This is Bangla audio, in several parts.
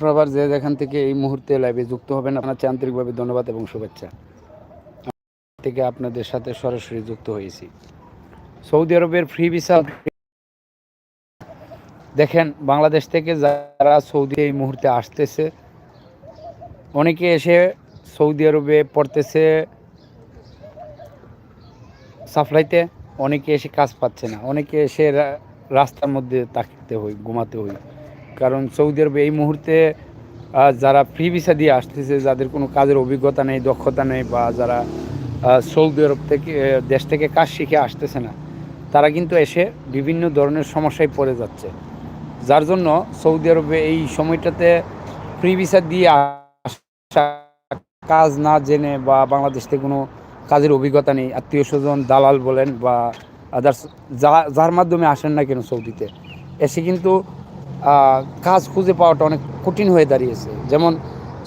প্রভার যে যেখান থেকে এই মুহূর্তে লাইভে যুক্ত হবেন, আপনার আন্তরিকভাবে ধন্যবাদ এবং শুভেচ্ছা। থেকে আপনাদের সাথে সরাসরি যুক্ত হয়েছি। সৌদি আরবের ফ্রি ভিসা দেখেন, বাংলাদেশ থেকে যারা সৌদি এই মুহূর্তে আসতেছে, অনেকে এসে সৌদি আরবে পড়তেছে সাপ্লাইতে অনেকে এসে কাজ পাচ্ছে না, অনেকে এসে রাস্তার মধ্যে থাকতে হয়, ঘুমাতে হয়। কারণ সৌদি আরবে এই মুহূর্তে যারা ফ্রি ভিসা দিয়ে আসতেছে, যাদের কোনো কাজের অভিজ্ঞতা নেই, দক্ষতা নেই, বা যারা সৌদি আরব থেকে দেশ থেকে কাজ শিখে আসতেছে না, তারা কিন্তু এসে বিভিন্ন ধরনের সমস্যায় পড়ে যাচ্ছে। যার জন্য সৌদি আরবে এই সময়টাতে ফ্রি ভিসা দিয়ে আসা, কাজ না জেনে বা বাংলাদেশ থেকে কোনো কাজের অভিজ্ঞতা নেই, আত্মীয় স্বজন দালাল বলেন বা আদার্স যার মাধ্যমে আসেন না কেন সৌদিতে, এসে কিন্তু কাজ খুঁজে পাওয়াটা অনেক কঠিন হয়ে দাঁড়িয়েছে। যেমন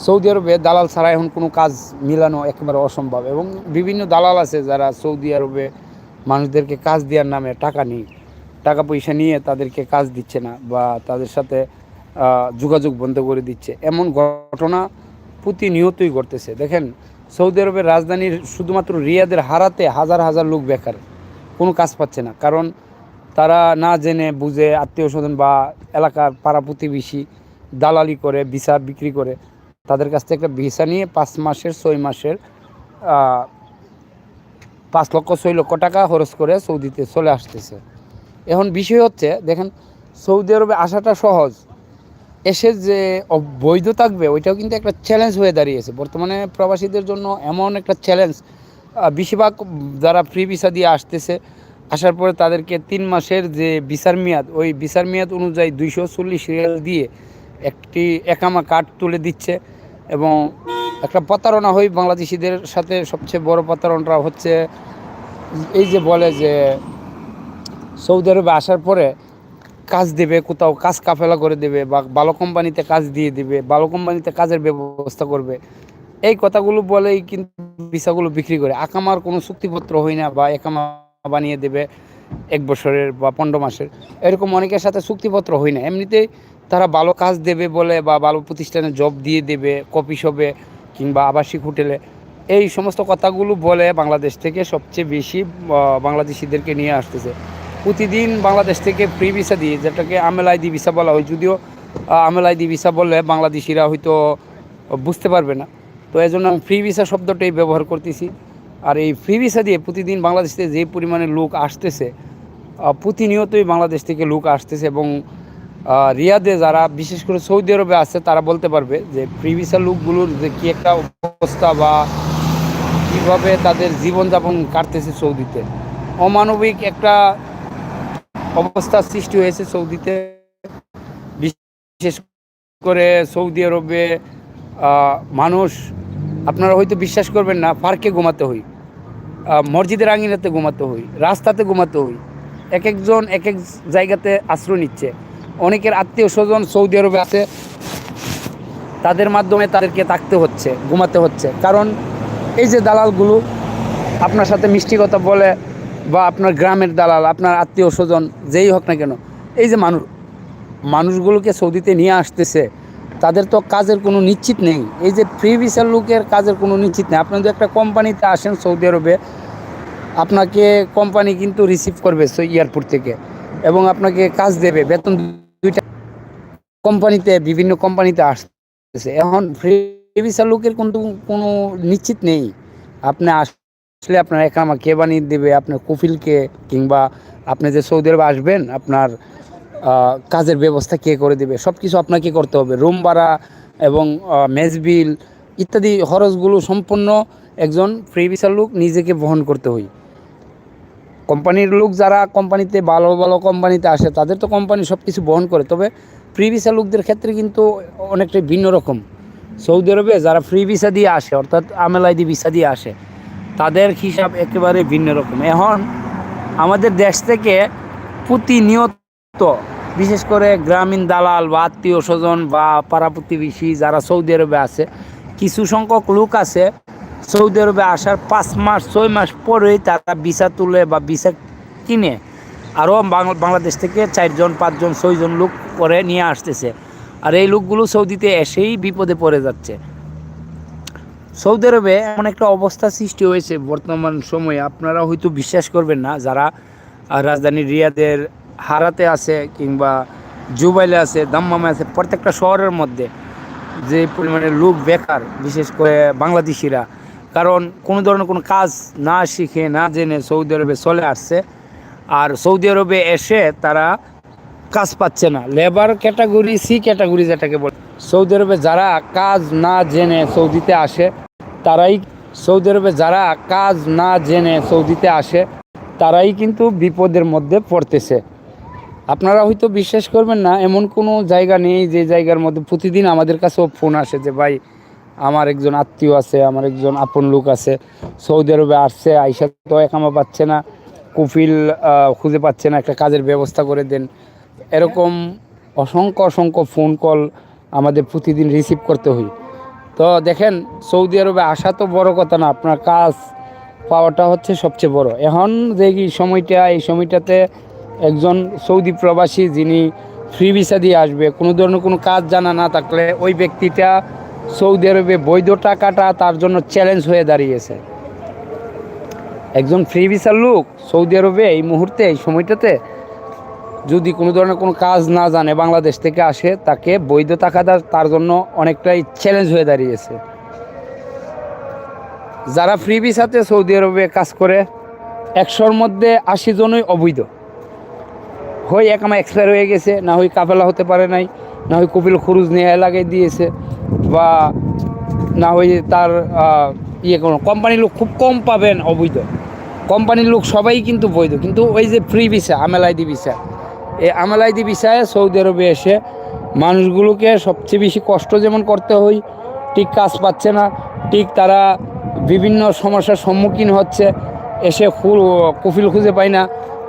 সৌদি আরবে দালাল ছাড়া এখন কোনো কাজ মিলানো একেবারে অসম্ভব এবং বিভিন্ন দালাল আছে যারা সৌদি আরবে মানুষদেরকে কাজ দেওয়ার নামে টাকা নিয়ে টাকা পয়সা নিয়ে তাদেরকে কাজ দিচ্ছে না বা তাদের সাথে যোগাযোগ বন্ধ করে দিচ্ছে। এমন ঘটনা প্রতিনিয়তই ঘটতেছে। দেখেন, সৌদি আরবের রাজধানীর শুধুমাত্র রিয়াদের হারাতে হাজার হাজার লোক বেকার। কোনো কাজ পাচ্ছে না। কারণ তারা না জেনে বুঝে আত্মীয় স্বজন বা এলাকার পাড়া প্রতিবেশী দালালি করে, ভিসা বিক্রি করে, তাদের কাছ থেকে একটা ভিসা নিয়ে পাঁচ মাসের, ছয় মাসের পাঁচ লক্ষ, ছয় লক্ষ টাকা খরচ করে সৌদিতে চলে আসতেছে। এখন বিষয় হচ্ছে, দেখেন সৌদি আরবে আসাটা সহজ। এসে যে বৈধ থাকবে, ওইটাও কিন্তু একটা চ্যালেঞ্জ হয়ে দাঁড়িয়েছে। বর্তমানে প্রবাসীদের জন্য এমন একটা চ্যালেঞ্জ বেশিরভাগ যারা ফ্রি ভিসা দিয়ে আসতেছে আসার পরে তাদেরকে তিন মাসের যে বিচার মেয়াদ, ওই বিচার মেয়াদ অনুযায়ী দুইশো চল্লিশ রিয়াল দিয়ে একটি একামা কার্ড তুলে দিচ্ছে এবং একটা প্রতারণা হয় বাংলাদেশিদের সাথে সবচেয়ে বড় প্রতারণাটা হচ্ছে এই যে বলে যে সৌদি আরবে আসার পরে কাজ দেবে, কোথাও কাজ কাফেলা করে দেবে বা ভালো কোম্পানিতে কাজ দিয়ে দেবে, ভালো কোম্পানিতে কাজের ব্যবস্থা করবে। এই কথাগুলো বলেই কিন্তু ভিসাগুলো বিক্রি করে। আকামার কোনো চুক্তিপত্র হয় না বা একামা বানিয়ে দেবে এক বছরের বা পনেরো মাসের। এরকম অনেকের সাথে চুক্তিপত্র হয় না। এমনিতেই তারা ভালো কাজ দেবে বলে বা ভালো প্রতিষ্ঠানে জব দিয়ে দেবে কপি শপে কিংবা আবাসিক হোটেলে। এই সমস্ত কথাগুলো বলে বাংলাদেশ থেকে সবচেয়ে বেশি বাংলাদেশিদেরকে নিয়ে আসতেছে। প্রতিদিন বাংলাদেশ থেকে ফ্রি ভিসা দিয়ে যেটাকে আমেল আইডি ভিসা বলা হয় যদিও আহ, আমেল আইডি ভিসা বললে বাংলাদেশিরা হয়তো বুঝতে পারবে না। তো এই জন্য আমি ফ্রি ভিসা শব্দটাই ব্যবহার করতেছি। আর এই ফ্রি ভিসা দিয়ে প্রতিদিন বাংলাদেশ যে পরিমাণে লোক আসতেছে প্রতিনিয়তই বাংলাদেশ থেকে লোক আসতেছে এবং রিয়াদে যারা, বিশেষ করে সৌদি আরবে আছে, তারা বলতে পারবে যে ফ্রি ভিসা লোকগুলোর যে কী একটা অবস্থা বা কীভাবে তাদের জীবনযাপন কাটতেছে সৌদিতে। অমানবিক একটা অবস্থা সৃষ্টি হয়েছে সৌদিতে। বিশেষ করে সৌদি আরবে মানুষ, আপনারা হয়তো বিশ্বাস করবেন না পার্কে ঘুমাতে হই মসজিদের আঙিনাতে ঘুমাতে হই, রাস্তাতে ঘুমাতে হই। এক একজন এক এক জায়গাতে আশ্রয় নিচ্ছে। অনেকের আত্মীয় স্বজন সৌদি আরবে আছে, তাদের মাধ্যমে তাদেরকে থাকতে হচ্ছে, ঘুমাতে হচ্ছে। কারণ এই যে দালালগুলো, আপনার সাথে মিষ্টি কথা বলে বা আপনার গ্রামের দালাল, আপনার আত্মীয় স্বজন, যেই হোক না কেন, এই যে মানুষ, মানুষগুলোকে সৌদিতে নিয়ে আসতেছে তাদের তো কাজের কোনো নিশ্চিত নেই। এই যে ফ্রি ভিসার লোকের কাজের কোনো নিশ্চিত নেই। আপনি যদি একটা কোম্পানিতে আসেন সৌদি আরবে, আপনাকে কোম্পানি কিন্তু রিসিভ করবে এয়ারপোর্ট থেকে এবং আপনাকে কাজ দেবে। বেতন দুইটা কোম্পানিতে, বিভিন্ন কোম্পানিতে আসতেছে। এখন ফ্রি ভিসার লোকের কিন্তু কোনো নিশ্চিত নেই। আপনি আসলে আপনার একামা কে বানিয়ে দেবে আপনার কফিলকে কিংবা আপনি যে সৌদি আরবে আসবেন, আপনার কাজের ব্যবস্থা কে করে দেবে? সব কিছু আপনাকে করতে হবে। রুম ভাড়া এবং মেজ বিল ইত্যাদি খরচগুলো সম্পূর্ণ একজন ফ্রি ভিসার লোক নিজেকে বহন করতে হয়। কোম্পানির লোক যারা কোম্পানিতে ভালো ভালো কোম্পানিতে আসে, তাদের তো কোম্পানি সব কিছু বহন করে। তবে ফ্রি ভিসা লোকদের ক্ষেত্রে কিন্তু অনেকটাই ভিন্ন রকম। সৌদি আরবে যারা ফ্রি ভিসা দিয়ে আসে, অর্থাৎ আমেলাইদি ভিসা দিয়ে আসে, তাদের হিসাব একেবারে ভিন্ন রকম। এখন আমাদের দেশ থেকে প্রতিনিয়ত বিশেষ করে গ্রামীণ দালাল বা আত্মীয় স্বজন বা পাড়া প্রতিবেশী যারা সৌদি আরবে আছে, কিছু সংখ্যক লোক আছে, সৌদি আরবে আসার পাঁচ মাস, ছয় মাস পরেই তারা ভিসা তুলে বা ভিসা কিনে আরও বাংলাদেশ থেকে চারজন, পাঁচজন, ছয়জন লোক করে নিয়ে আসতেছে। আর এই লোকগুলো সৌদিতে এসেই বিপদে পড়ে যাচ্ছে। সৌদি আরবে এমন একটা অবস্থা সৃষ্টি হয়েছে বর্তমান সময়ে, আপনারা হয়তো বিশ্বাস করবেন না, যারা রাজধানী রিয়াদের হারাতে আছে কিংবা জুবাইলে আছে, দাম্মামে আছে, প্রত্যেকটা শহরের মধ্যে যে পরিমাণে লোক বেকার, বিশেষ করে বাংলাদেশিরা। কারণ কোনো ধরনের কোনো কাজ না শিখে, না জেনে সৌদি আরবে চলে আসছে। আর সৌদি আরবে এসে তারা কাজ পাচ্ছে না। লেবার ক্যাটাগরি, সি ক্যাটাগরি যেটাকে বলে। সৌদি আরবে যারা কাজ না জেনে সৌদিতে আসে, তারাই সৌদি আরবে যারা কাজ না জেনে সৌদিতে আসে, তারাই কিন্তু বিপদের মধ্যে পড়তেছে। আপনারা হয়তো বিশ্বাস করবেন না, এমন কোনো জায়গা নেই যে জায়গার মধ্যে প্রতিদিন আমাদের কাছেও ফোন আসে যে, ভাই, আমার একজন আত্মীয় আছে, আমার একজন আপন লোক আছে, সৌদি আরবে আসছে, আইসা তো একামা পাচ্ছে না, কুফিল খুঁজে পাচ্ছে না, একটা কাজের ব্যবস্থা করে দেন। এরকম অসংখ্য অসংখ্য ফোন কল আমাদের প্রতিদিন রিসিভ করতে হই তো দেখেন, সৌদি আরবে আসা তো বড় কথা না, আপনার কাজ পাওয়াটা হচ্ছে সবচেয়ে বড়। এখন যে সময়টা, এই সময়টাতে একজন সৌদি প্রবাসী যিনি ফ্রি ভিসা দিয়ে আসবে, কোনো ধরনের কোনো কাজ জানা না থাকলে ওই ব্যক্তিটা সৌদি আরবে বৈধ টাকাটা তার জন্য চ্যালেঞ্জ হয়ে দাঁড়িয়েছে। একজন ফ্রি ভিসার লোক সৌদি আরবে এই মুহূর্তে, এই সময়টাতে যদি কোনো ধরনের কোনো কাজ না জানে, বাংলাদেশ থেকে আসে, তাকে বৈধ টাকা দেওয়া তার জন্য অনেকটাই চ্যালেঞ্জ হয়ে দাঁড়িয়েছে। যারা ফ্রি ভিসাতে সৌদি আরবে কাজ করে, একশোর মধ্যে আশি জনই অবৈধ। হয় আমার এক্সপায়ার হয়ে গেছে, না হয় কাফেলা হতে পারে নাই, না হয় কপিল খরুজ নিয়ে লাগিয়ে দিয়েছে, বা না হয় তার ইয়ে কোনো কোম্পানির লোক খুব কম পাবেন অবৈধ। কোম্পানির লোক সবাই কিন্তু বৈধ, কিন্তু ওই যে ফ্রি ভিসা আমেলাইদি ভিসা এই আমেলাইদি ভিসায় সৌদি আরবে এসে মানুষগুলোকে সবচেয়ে বেশি কষ্ট যেমন করতে হয়, ঠিক কাজ পাচ্ছে না, ঠিক তারা বিভিন্ন সমস্যার সম্মুখীন হচ্ছে, এসে ফুল কফিল খুঁজে পায় না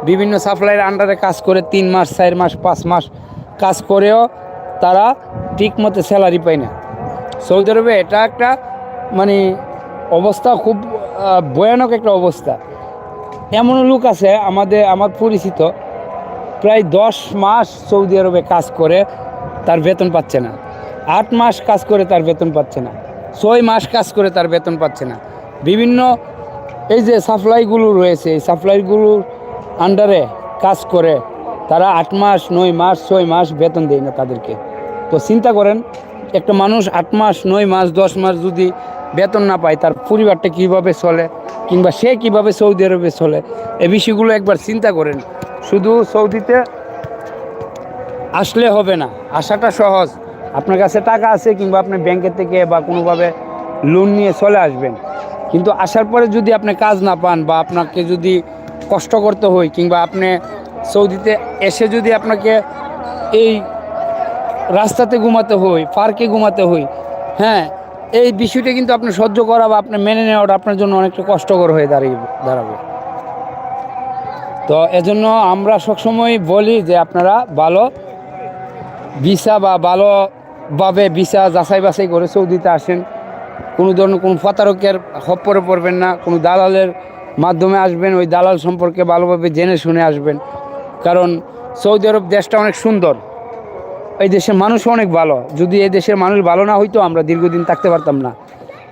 বিভিন্ন সাপ্লাইয়ের আন্ডারে কাজ করে তিন মাস, চার মাস, পাঁচ মাস কাজ করেও তারা ঠিক মতো স্যালারি পায় না। সৌদি আরবে এটা একটা মানে অবস্থা খুব ভয়ানক একটা অবস্থা। এমন লোক আছে আমাদের, আমার পরিচিত, প্রায় দশ মাস সৌদি আরবে কাজ করে তার বেতন পাচ্ছে না। আট মাস কাজ করে তার বেতন পাচ্ছে না। ছয় মাস কাজ করে তার বেতন পাচ্ছে না। বিভিন্ন এই যে সাপ্লাইগুলো রয়েছে, এই সাপ্লাইগুলোর আন্ডারে কাজ করে, তারা আট মাস, নয় মাস, ছয় মাস বেতন দেয় না তাদেরকে। তো চিন্তা করেন, একটা মানুষ আট মাস, নয় মাস, দশ মাস যদি বেতন না পায়, তার পরিবারটা কীভাবে চলে, কিংবা সে কীভাবে সৌদি আরবে চলে, এ বিষয়গুলো একবার চিন্তা করেন। শুধু সৌদিতে আসলে হবে না, আসাটা সহজ। আপনার কাছে টাকা আছে কিংবা আপনি ব্যাংকের থেকে বা কোনোভাবে লোন নিয়ে চলে আসবেন। কিন্তু আসার পরে যদি আপনি কাজ না পান বা আপনাকে যদি কষ্ট করতে হয় কিংবা আপনি সৌদিতে এসে যদি আপনাকে এই রাস্তাতে ঘুমাতে হয় পার্কে ঘুমাতে হয় হ্যাঁ এই বিষয়টা কিন্তু আপনি সহ্য করা বা আপনি মেনে নেওয়াটা আপনার জন্য অনেকটা কষ্টকর হয়ে দাঁড়িয়ে, দাঁড়াবে। তো এজন্য আমরা সবসময় বলি যে আপনারা ভালো ভিসা বা ভালোভাবে ভিসা যাচাই বাছাই করে সৌদিতে আসেন। কোনো ধরনের কোনো প্রতারকের হপ্পরে পড়বেন না, কোনো দালালের মাধ্যমে আসবেন, ওই দালাল সম্পর্কে ভালোভাবে জেনে শুনে আসবেন। কারণ সৌদি আরব দেশটা অনেক সুন্দর। এই দেশের মানুষও অনেক ভালো। যদি এই দেশের মানুষ ভালো না হইতো, আমরা দীর্ঘদিন থাকতে পারতাম না।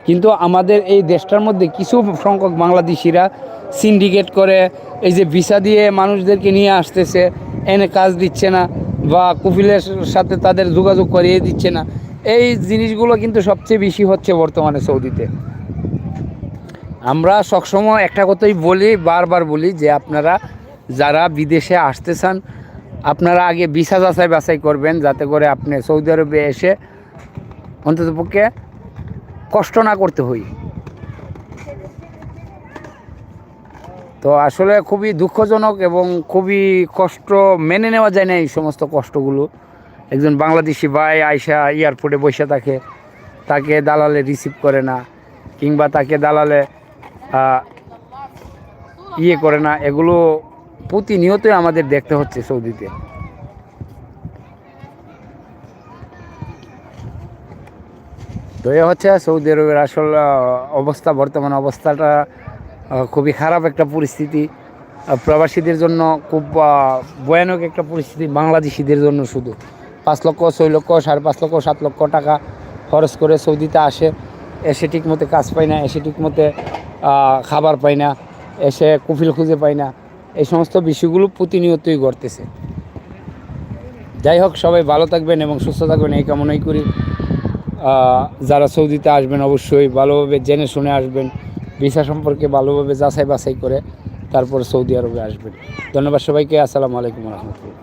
কিন্তু আমাদের এই দেশটার মধ্যে কিছু সংখ্যক বাংলাদেশিরা সিন্ডিকেট করে, এই যে ভিসা দিয়ে মানুষদেরকে নিয়ে আসতেছে, এনে কাজ দিচ্ছে না, বা কুফিলের সাথে তাদের যোগাযোগ করিয়ে দিচ্ছে না। এই জিনিসগুলো কিন্তু সবচেয়ে বেশি হচ্ছে বর্তমানে সৌদিতে। আমরা সবসময় একটা কথাই বলি, বারবার বলি যে আপনারা যারা বিদেশে আসতে চান, আপনারা আগে ভিসা যাচাই বাছাই করবেন যাতে করে আপনি সৌদি আরবে এসে অন্ততপক্ষে কষ্ট না করতে হই। তো আসলে খুবই দুঃখজনক এবং খুবই কষ্ট মেনে নেওয়া যায় না এই সমস্ত কষ্টগুলো। একজন বাংলাদেশি ভাই আইসা এয়ারপোর্টে বসে থাকে, তাকে দালালে রিসিভ করে না, কিংবা তাকে দালালে ইয়ে করে না, এগুলো প্রতিনিয়তই আমাদের দেখতে হচ্ছে সৌদিতে। তো এ হচ্ছে সৌদি আরবের আসল অবস্থা, বর্তমান অবস্থাটা খুবই খারাপ একটা পরিস্থিতি। প্রবাসীদের জন্য খুব ভয়ানক একটা পরিস্থিতি বাংলাদেশিদের জন্য শুধু। পাঁচ লক্ষ, ছয় লক্ষ, সাড়ে পাঁচ লক্ষ, সাত লক্ষ টাকা খরচ করে সৌদিতে আসে, এসে ঠিক মতো কাজ পায় না, এসে ঠিক মতো খাবার পায় না, এসে কুফিল খুঁজে পায় না, এই সমস্ত বিষয়গুলো প্রতিনিয়তই ঘটতেছে। যাই হোক, সবাই ভালো থাকবেন এবং সুস্থ থাকবেন, এই কামনাই করি। যারা সৌদিতে আসবেন, অবশ্যই ভালোভাবে জেনে শুনে আসবেন, ভিসা সম্পর্কে ভালোভাবে যাচাই বাছাই করে তারপর সৌদি আরবে আসবেন। ধন্যবাদ সবাইকে, আসসালামু আলাইকুম রহমতুল্লাহ।